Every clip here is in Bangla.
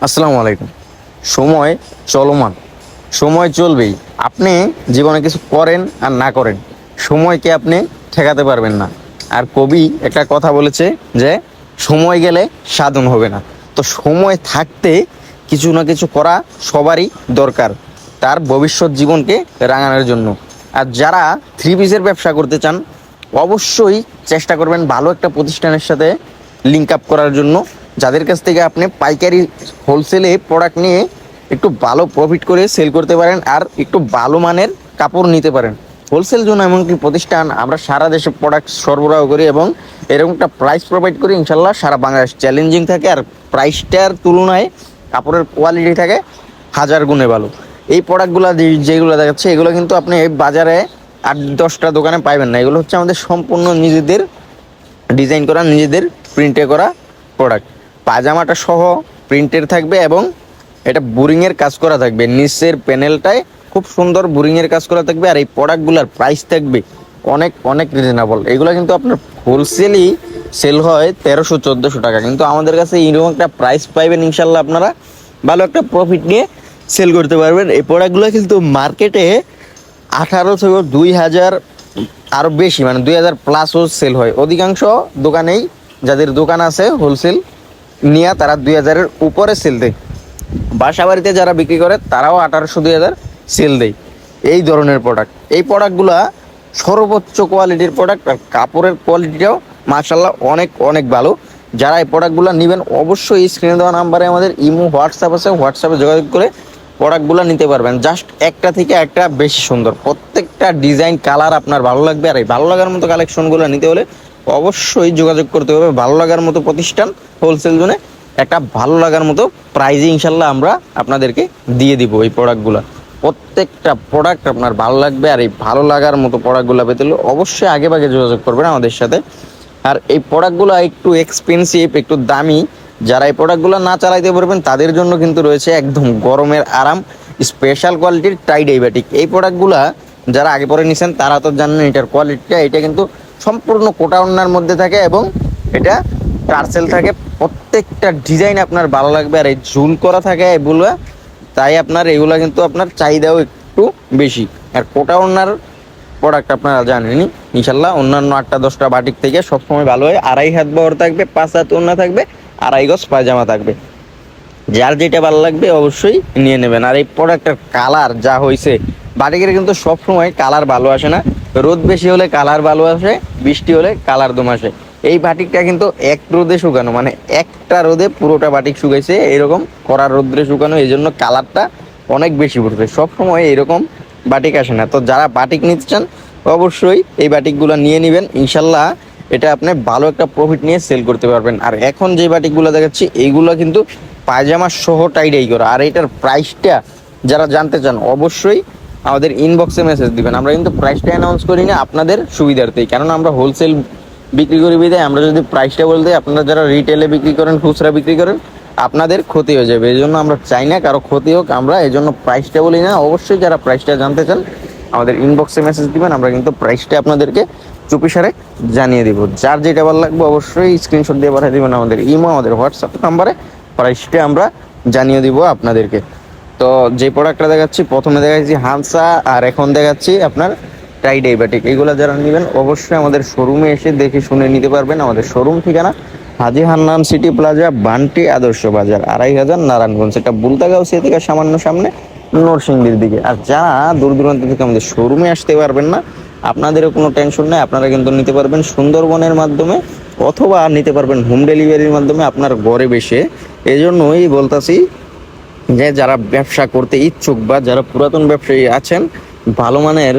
আসসালামু আলাইকুম। সময় চলমান। সময় চলবেই। আপনি জীবনে কিছু করেন আর না করেন। সময়কে আপনি ঠেকাতে পারবেন না। আর কবি একটা কথা বলেছে যে, সময় গেলে সাধন হবে না। তো সময় থাকতে কিছু না কিছু করা সবারই দরকার। তার ভবিষ্যৎ জীবনকে রাঙানোর জন্য। আর যারা থ্রি পিসের ব্যবসা করতে চান, অবশ্যই চেষ্টা করবেন ভালো একটা প্রতিষ্ঠানের সাথে লিঙ্ক আপ করার জন্য। যাদের কাছ থেকে আপনি পাইকারি হোলসেলে প্রোডাক্ট নিয়ে একটু ভালো প্রফিট করে সেল করতে পারেন আর একটু ভালো মানের কাপড় নিতে পারেন। হোলসেল জন্য এমন একটি প্রতিষ্ঠান, আমরা সারা দেশে প্রোডাক্ট সরবরাহ করি এবং এরকম একটা প্রাইস প্রোভাইড করি, ইনশাল্লাহ সারা বাংলাদেশ। চ্যালেঞ্জিং থাকে আর প্রাইসটার তুলনায় কাপড়ের কোয়ালিটি থাকে হাজার গুণে ভালো। এই প্রোডাক্টগুলো যেগুলো দেখাচ্ছে, এগুলো কিন্তু আপনি বাজারে আট দশটা দোকানে পাইবেন না। এগুলো হচ্ছে আমাদের সম্পূর্ণ নিজেদের ডিজাইন করা, নিজেদের প্রিন্টে করা প্রোডাক্ট পাজামাটা সহ প্রিন্টের থাকবে এবং এটা বোরিংয়ের কাজ করা থাকবে। নিচের প্যানেলটায় খুব সুন্দর বোরিংয়ের কাজ করা থাকবে আর এই প্রোডাক্টগুলোর প্রাইস থাকবে অনেক অনেক রিজনেবল এগুলো কিন্তু আপনার হোলসেলই সেল হয় তেরোশো, চোদ্দোশো টাকা। কিন্তু আমাদের কাছে এরকম একটা প্রাইস পাইবেন ইনশাল্লাহ আপনারা। ভালো একটা প্রফিট নিয়ে সেল করতে পারবেন। এই প্রোডাক্টগুলো কিন্তু মার্কেটে আঠারো থেকে দুই হাজার আরও বেশি মানে দুই হাজার প্লাসও সেল হয়। অধিকাংশ দোকানেই যাদের দোকান আছে হোলসেল নিয়ে তারা দুই হাজারের উপরে সেল দেয়। বাসা বাড়িতে যারা বিক্রি করে, তারাও আঠারোশো, দুই হাজার সেল দেয় এই ধরনের প্রোডাক্ট এই প্রোডাক্টগুলা সর্বোচ্চ কোয়ালিটির প্রোডাক্ট আর কাপড়ের কোয়ালিটিটাও মার্শাল্লাহ অনেক অনেক ভালো। যারা এই প্রোডাক্টগুলো নেবেন, অবশ্যই এই স্ক্রিনে দেওয়া নাম্বারে আমাদের ইমো, হোয়াটসঅ্যাপ আছে। হোয়াটসঅ্যাপে যোগাযোগ করে প্রোডাক্টগুলো নিতে পারবেন। জাস্ট একটা থেকে একটা বেশি সুন্দর। প্রত্যেকটা ডিজাইন কালার আপনার ভালো লাগবে। আর এই ভালো লাগার মতো কালেকশনগুলো নিতে হলে অবশ্যই যোগাযোগ করতে হবে। ভালো লাগার মতো প্রতিষ্ঠান হোলসেল জোনে একটা ভালো লাগার মতো প্রাইজে ইনশাল্লাহ আমরা আপনাদেরকে দিয়ে দিব এই প্রোডাক্টগুলো প্রত্যেকটা প্রোডাক্ট আপনার ভালো লাগবে আর এই ভালো লাগার মতো প্রোডাক্টগুলো পেতে হলে অবশ্যই আগে ভাগে যোগাযোগ করবেন আমাদের সাথে। আর এই প্রোডাক্টগুলো একটু এক্সপেন্সিভ একটু দামি, যারা এই প্রোডাক্টগুলো না চালাইতে পারবেন, তাদের জন্য কিন্তু রয়েছে একদম গরমের আরাম স্পেশাল কোয়ালিটির টাই ডাইবাটিক এই প্রোডাক্টগুলা যারা আগে পরে নিছেন, তারা তো জানেন এটার কোয়ালিটিটা এটা কিন্তু সম্পূর্ণ কোটা অন্যার মধ্যে থাকে এবং এটা টার্সেল থাকে। প্রত্যেকটা ডিজাইন আপনার ভালো লাগবে আর এই ঝুল করা থাকে এগুলো। তাই আপনার এগুলো কিন্তু আপনার চাহিদাও একটু বেশি। আর কোটা অন্যার প্রোডাক্ট আপনারা জানেনই। ইনশাল্লাহ অন্যান্য আটটা দশটা বাটিক থেকে সবসময় ভালো হয়। আড়াই হাত বহর থাকবে, পাঁচ হাত ওন্না থাকবে, আড়াই গজ পায়জামা থাকবে। যার যেটা ভালো লাগবে অবশ্যই নিয়ে নেবেন। আর এই প্রোডাক্টের কালার যা হয়েছে বাটিকের কিন্তু সবসময় কালার ভালো আসে না। রোদ বেশি হলে কালার ভালো আসে, বৃষ্টি হলে কালার দম আসে। এই বাটিকটা কিন্তু এক রোদে শুকানো মানে একটা রোদে পুরোটা বাটিক শুকাইছে, এরকম কড়ার রোদ্রে শুকানো এই জন্য কালারটা অনেক বেশি পড়বে সবসময় এরকম বাটিক আসে না। তো যারা বাটিক নিতে চান, অবশ্যই এই বাটিকগুলো নিয়ে নেবেন। ইনশাল্লাহ এটা আপনি ভালো একটা প্রফিট নিয়ে সেল করতে পারবেন। আর এখন যে বাটিকগুলো দেখাচ্ছি, এইগুলো কিন্তু পায়জামা সহ টাইডাই করা। আর এটার প্রাইসটা যারা জানতে চান, অবশ্যই আমাদের ইনবক্সে মেসেজ দিবেন। আমরা কিন্তু প্রাইসটা অ্যানাউন্স করি না আপনাদের সুবিধার্থেই। কেননা আমরা হোলসেল বিক্রি করি বিদায় আমরা যদি প্রাইসটা বলতে আপনারা যারা রিটেলে বিক্রি করেন, খুচরা বিক্রি করেন, আপনাদের ক্ষতি হয়ে যাবে। এই জন্য আমরা চাই না কারও ক্ষতি হোক আমরা এই জন্য প্রাইসটা বলি না। অবশ্যই যারা প্রাইসটা জানতে চান, আমাদের ইনবক্সে মেসেজ দিবেন, আমরা কিন্তু প্রাইসটা আপনাদেরকে চুপিসারে জানিয়ে দিব। যার যেটা ভালো লাগবে অবশ্যই স্ক্রিনশট দিয়ে পাঠিয়ে দিবেন আমাদের ইমো আমাদের হোয়াটসঅ্যাপ নাম্বারে প্রাইসটা আমরা জানিয়ে দিব আপনাদেরকে। তো যে প্রোডাক্টটা দেখাচ্ছি, প্রথমে দেখাচ্ছি হানসা আর এখন দেখাচ্ছি আপনার টাই ডাইবাটিক এগুলো যারা নেবেন, অবশ্যই আমাদের শোরুমে এসে দেখে শুনে নিতে পারবেন আমাদের শোরুম ঠিকানা, হাজি হান্নান সিটি প্লাজা, বান্টি আদর্শ বাজার, আড়াই হাজার নারায়ণগঞ্জ। এটা বুলতাগাউসিয়া থেকে সামান্য সামনে নরসিংদীর দিকে। আর যারা দূর দূরান্ত থেকে আমাদের শোরুমে আসতে পারবেন না, আপনাদেরও কোনো টেনশন নেই, আপনারা কিন্তু নিতে পারবেন সুন্দরবনের মাধ্যমে, অথবা নিতে পারবেন হোম ডেলিভারির মাধ্যমে আপনার ঘরে বসে। এই জন্যই বলতাছি যে যারা ব্যবসা করতে ইচ্ছুক বা যারা পুরাতন ব্যবসায়ী আছেন, ভালো মানের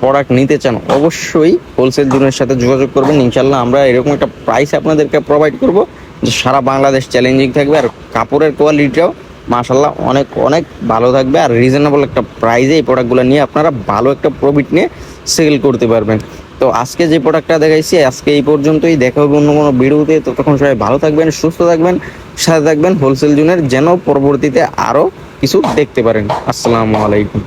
প্রোডাক্ট নিতে চান, অবশ্যই হোলসেল জোনের সাথে যোগাযোগ করবেন। ইনশাল্লাহ আমরা এরকম একটা প্রাইস আপনাদেরকে প্রোভাইড করব যে সারা বাংলাদেশ চ্যালেঞ্জিং থাকবে আর কাপড়ের কোয়ালিটিটাও মাশাল্লাহ অনেক অনেক ভালো থাকবে আর রিজনেবল একটা প্রাইসে এই প্রোডাক্টগুলো নিয়ে আপনারা ভালো একটা প্রফিট নিয়ে সেল করতে পারবেন। তো আজকে যে প্রোডাক্টটা দেখাইছি, আজকে এই পর্যন্তই। দেখা হবে অন্য কোনো ভিডিওতে। তো তখন সবাই ভালো থাকবেন, সুস্থ থাকবেন। সাথে থাকবেন হোলসেল জুনের যেন পরবর্তীতে আরও কিছু দেখতে পারেন। আসসালামু আলাইকুম।